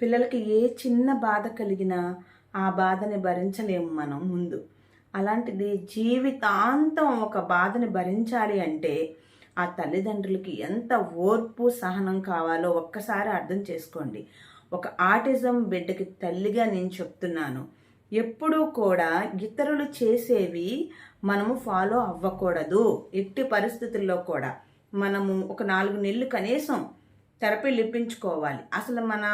పిల్లలకి ఏ చిన్న బాధ కలిగినా ఆ బాధని భరించలేము మనం ముందు. అలాంటిది జీవితాంతం ఒక బాధని భరించాలి అంటే ఆ తల్లిదండ్రులకి ఎంత ఓర్పు సహనం కావాలో ఒక్కసారి అర్థం చేసుకోండి. ఒక ఆటిజం బిడ్డకి తల్లిగా నేను చెప్తున్నాను. ఎప్పుడూ కూడా ఇతరులు చేసేవి మనము ఫాలో అవ్వకూడదు. ఎట్టి పరిస్థితుల్లో కూడా మనము ఒక నాలుగు నెలలు కనీసం థెరపీ లిప్పించుకోవాలి. అసలు మన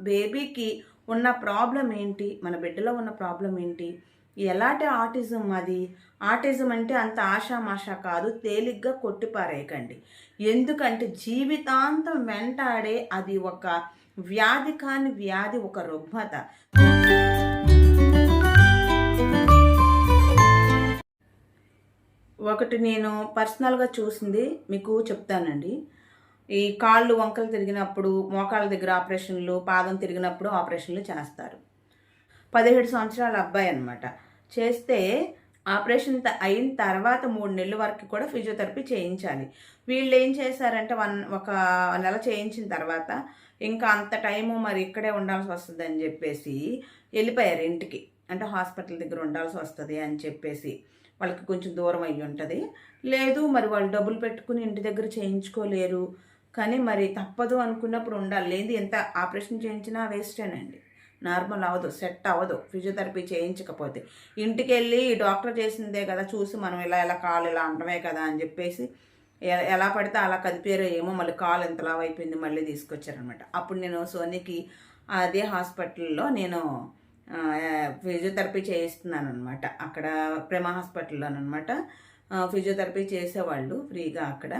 బేబీకి ఉన్న ప్రాబ్లం ఏంటి? మన బిడ్డలో ఉన్న ప్రాబ్లం ఏంటి? ఎలాంటి ఆటిజం అది? ఆటిజం అంటే అంత ఆషామాషా కాదు తేలిగ్గా కొట్టిపారేయకండి. ఎందుకంటే జీవితాంతం వెంటాడే అది ఒక వ్యాధి కాని వ్యాధి ఒక రుగ్మత. ఒకటి నేను పర్సనల్గా చూసింది మీకు చెప్తానండి. ఈ కాళ్ళు వంకలు తిరిగినప్పుడు మోకాళ్ళ దగ్గర ఆపరేషన్లు పాదం తిరిగినప్పుడు ఆపరేషన్లు చేస్తారు. పదిహేడు సంవత్సరాల అబ్బాయి అనమాట చేస్తే ఆపరేషన్ త- అయిన తర్వాత మూడు నెలల వరకు కూడా ఫిజియోథెరపీ చేయించాలి. వీళ్ళు ఏం చేశారంటే వన్ ఒక నెల చేయించిన తర్వాత ఇంకా అంత టైము మరి ఇక్కడే ఉండాల్సి వస్తుంది అని చెప్పేసి వెళ్ళిపోయారు ఇంటికి. అంటే హాస్పిటల్ దగ్గర ఉండాల్సి వస్తుంది అని చెప్పేసి వాళ్ళకి కొంచెం దూరం అయ్యి ఉంటుంది. లేదు మరి వాళ్ళు డబ్బులు పెట్టుకుని ఇంటి దగ్గర చేయించుకోలేరు. కానీ మరి తప్పదు అనుకున్నప్పుడు ఉండాలి. లేదు ఎంత ఆపరేషన్ చేయించినా వేస్టేనండి నార్మల్ అవ్వదు సెట్ అవ్వదు. ఫిజియోథెరపీ చేయించకపోతే. ఇంటికి వెళ్ళి డాక్టర్ చేసిందే కదా చూసి మనం ఇలా ఇలా కాలు ఇలా అంటమే కదా అని చెప్పేసి ఎలా పడితే అలా కదిపారో ఏమో మళ్ళీ కాలు ఎంతలా అయిపోయింది మళ్ళీ తీసుకొచ్చారనమాట అప్పుడు నేను సోనీకి అదే హాస్పిటల్లో నేను ఫిజియోథెరపీ చేయిస్తున్నాను అనమాట అక్కడ ప్రేమ హాస్పిటల్లోనమాట ఫిజియోథెరపీ చేసేవాళ్ళు ఫ్రీగా అక్కడ.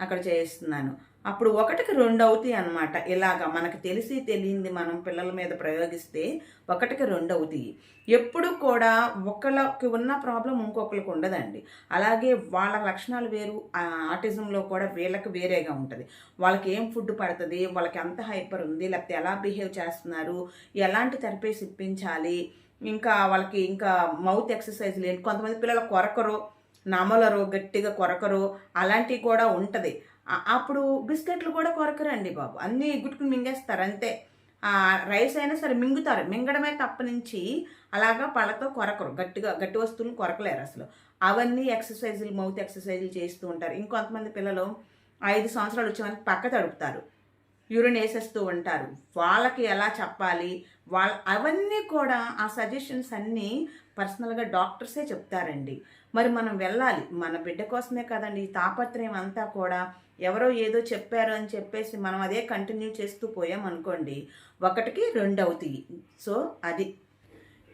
అక్కడ చేయిస్తున్నాను. అప్పుడు ఒకటికి రెండు అవుతాయి అనమాట ఇలాగా మనకు తెలిసి తెలియంది మనం పిల్లల మీద ప్రయోగిస్తే ఒకటికి రెండు అవుతాయి. ఎప్పుడు కూడా ఒకళ్ళకి ఉన్న ప్రాబ్లం ఇంకొకరికి ఉండదండి. అలాగే వాళ్ళ లక్షణాలు వేరు ఆటిజంలో కూడా వీళ్ళకి వేరేగా ఉంటుంది. వాళ్ళకి ఏం ఫుడ్ పడుతుంది వాళ్ళకి ఎంత హైపర్ ఉంది లేకపోతే ఎలా బిహేవ్ చేస్తున్నారు ఎలాంటి థెరపీస్ ఇప్పించాలి ఇంకా వాళ్ళకి ఇంకా మౌత్ ఎక్సర్సైజ్లు ఏంటి కొంతమంది పిల్లలు కొరకరు నమలరు గట్టిగా కొరకరు అలాంటివి కూడా ఉంటుంది. అప్పుడు బిస్కెట్లు కూడా కొరకరండి బాబు. అన్నీ గుట్టుకుని మింగేస్తారు అంతే. రైస్ అయినా సరే మింగుతారు. మింగడమే తప్ప నుంచి అలాగా పళ్ళతో కొరకరు. గట్టిగా గట్టి వస్తువులు కొరకలేరు అసలు. అవన్నీ ఎక్సర్సైజులు మౌత్ ఎక్సర్సైజులు చేస్తూ ఉంటారు. ఇంకొంతమంది పిల్లలు ఐదు సంవత్సరాలు వచ్చేవారికి పక్క తడుపుతారు. యూరిన్ వేసేస్తూ ఉంటారు. వాళ్ళకి ఎలా చెప్పాలి? వాళ్ళ అవన్నీ కూడా ఆ సజెషన్స్ అన్నీ పర్సనల్గా డాక్టర్సే చెప్తారండి. మరి మనం వెళ్ళాలి. మన బిడ్డ కోసమే కదండి. ఈ తాపత్రయం అంతా కూడా ఎవరో ఏదో చెప్పారు అని చెప్పేసి మనం అదే కంటిన్యూ చేస్తూ పోయాం అనుకోండి ఒకటికి రెండు అవుతాయి. సో అది.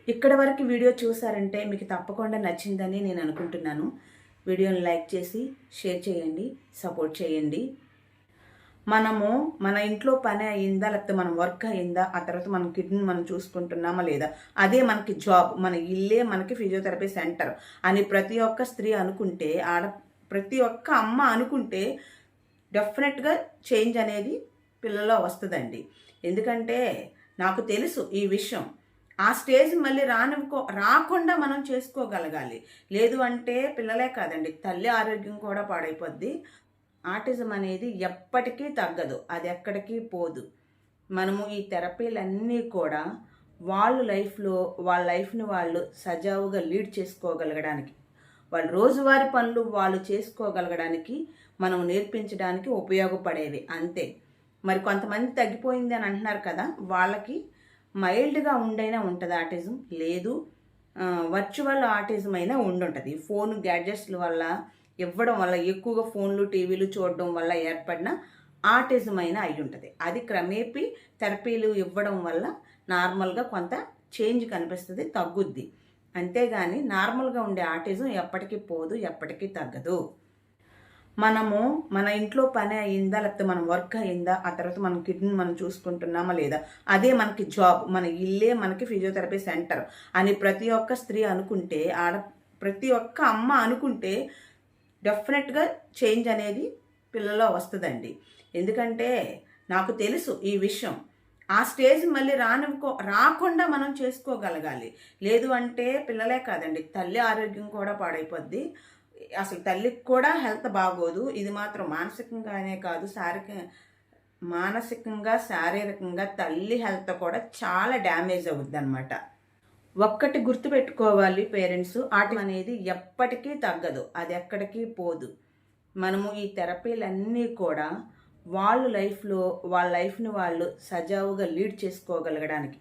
ఇక్కడ వరకు వీడియో చూసారంటే మీకు తప్పకుండా నచ్చిందని నేను అనుకుంటున్నాను. వీడియోని లైక్ చేసి షేర్ చేయండి సపోర్ట్ చేయండి. మనము మన ఇంట్లో పని అయిందా లేకపోతే మన వర్క్ అయిందా ఆ తర్వాత మన కిడ్నీ మనం చూసుకుంటున్నామా లేదా? అదే మనకి జాబ్ మన ఇల్లే మనకి ఫిజియోథెరపీ సెంటర్ అని ప్రతి ఒక్క స్త్రీ అనుకుంటే ఆడ ప్రతి ఒక్క అమ్మ అనుకుంటే డెఫినెట్గా చేంజ్ అనేది పిల్లలో వస్తుందండి. ఎందుకంటే నాకు తెలుసు ఈ విషయం. ఆ స్టేజ్ మళ్ళీ రానివ్వకో రాకుండా మనం చేసుకోగలగాలి. లేదు అంటే పిల్లలే కాదండి తల్లి ఆరోగ్యం కూడా పాడైపోద్ది ఆటిజం అనేది ఎప్పటికీ తగ్గదు అది ఎక్కడికి పోదు. మనము ఈ థెరపీలన్నీ కూడా వాళ్ళు లైఫ్లో వాళ్ళ లైఫ్ని వాళ్ళు సజావుగా లీడ్ చేసుకోగలగడానికి వాళ్ళ రోజువారి పనులు వాళ్ళు చేసుకోగలగడానికి మనం నేర్పించడానికి ఉపయోగపడేవి అంతే. మరి కొంతమంది తగ్గిపోయింది అని అంటున్నారు కదా వాళ్ళకి మైల్డ్గా ఉండైనా ఉంటుంది ఆటిజం లేదు వర్చువల్ ఆటిజం అయినా ఉండుంటుంది. ఫోన్ గ్యాడ్జెట్స్ల వల్ల ఇవ్వడం వల్ల ఎక్కువగా ఫోన్లు టీవీలు చూడడం వల్ల ఏర్పడిన ఆటిజం అయినా అయి ఉంటుంది. అది క్రమేపీ థెరపీలు ఇవ్వడం వల్ల నార్మల్గా కొంత చేంజ్ కనిపిస్తుంది తగ్గుద్ది. అంతేగాని నార్మల్గా ఉండే ఆటిజం ఎప్పటికీ పోదు ఎప్పటికీ తగ్గదు. మనము మన ఇంట్లో పని అయిందా లేకపోతే మన వర్క్ అయిందా ఆ తర్వాత మన కిడ్నీ మనం చూసుకుంటున్నామా లేదా అదే మనకి జాబ్. మన ఇల్లే మనకి ఫిజియోథెరపీ సెంటర్ అని ప్రతి ఒక్క స్త్రీ అనుకుంటే ఆడ ప్రతి ఒక్క అమ్మ అనుకుంటే డెఫినెట్గా చేంజ్ అనేది పిల్లలో వస్తుందండి. ఎందుకంటే నాకు తెలుసు ఈ విషయం. ఆ స్టేజ్ మళ్ళీ రానివ్వకో రాకుండా మనం చేసుకోగలగాలి. లేదు అంటే పిల్లలే కాదండి తల్లి ఆరోగ్యం కూడా పాడైపోద్ది. అసలు తల్లికి కూడా హెల్త్ బాగోదు. ఇది మాత్రం మానసికంగానే కాదు శారీరక మానసికంగా శారీరకంగా తల్లి హెల్త్ కూడా చాలా డ్యామేజ్ అవుద్ది అనమాట ఒక్కటి గుర్తుపెట్టుకోవాలి పేరెంట్స్ ఆట అనేది ఎప్పటికీ తగ్గదు అది ఎక్కడికి పోదు. మనము ఈ థెరపీలన్నీ కూడా వాళ్ళు లైఫ్లో వాళ్ళ లైఫ్ని వాళ్ళు సజావుగా లీడ్ చేసుకోగలగడానికి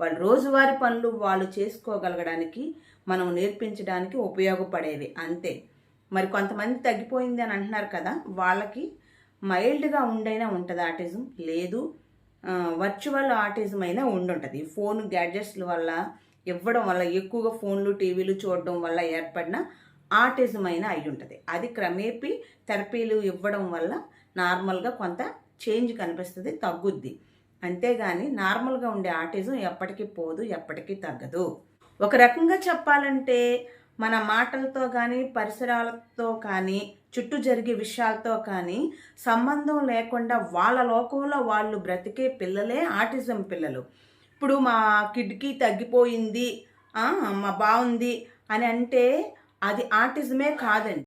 వాళ్ళ రోజువారి పనులు వాళ్ళు చేసుకోగలగడానికి మనం నేర్పించడానికి ఉపయోగపడేవి అంతే. మరి కొంతమంది తగ్గిపోయింది అని అంటున్నారు కదా వాళ్ళకి మైల్డ్గా ఉండైనా ఉంటుంది ఆటిజం లేదు వర్చువల్ ఆటిజం అయినా ఉండుంటుంది. ఫోన్ గ్యాడ్జెట్స్ వల్ల ఇవ్వడం వల్ల ఎక్కువగా ఫోన్లు టీవీలు చూడడం వల్ల ఏర్పడిన ఆటిజం అయినా అయి ఉంటుంది అది క్రమేపీ థెరపీలు ఇవ్వడం వల్ల నార్మల్గా కొంత చేంజ్ కనిపిస్తుంది తగ్గుద్ది. అంతేగాని నార్మల్గా ఉండే ఆటిజం ఎప్పటికీ పోదు ఎప్పటికీ తగ్గదు. ఒక రకంగా చెప్పాలంటే మన మాటలతో కానీ పరిసరాలతో కానీ చుట్టూ జరిగే విషయాలతో కానీ సంబంధం లేకుండా వాళ్ళ లోకంలో వాళ్ళు బ్రతికే పిల్లలే ఆటిజం పిల్లలు. ఇప్పుడు మా కిడ్కి తగ్గిపోయింది మా బాగుంది అని అంటే అది ఆర్టిజమే కాదండి.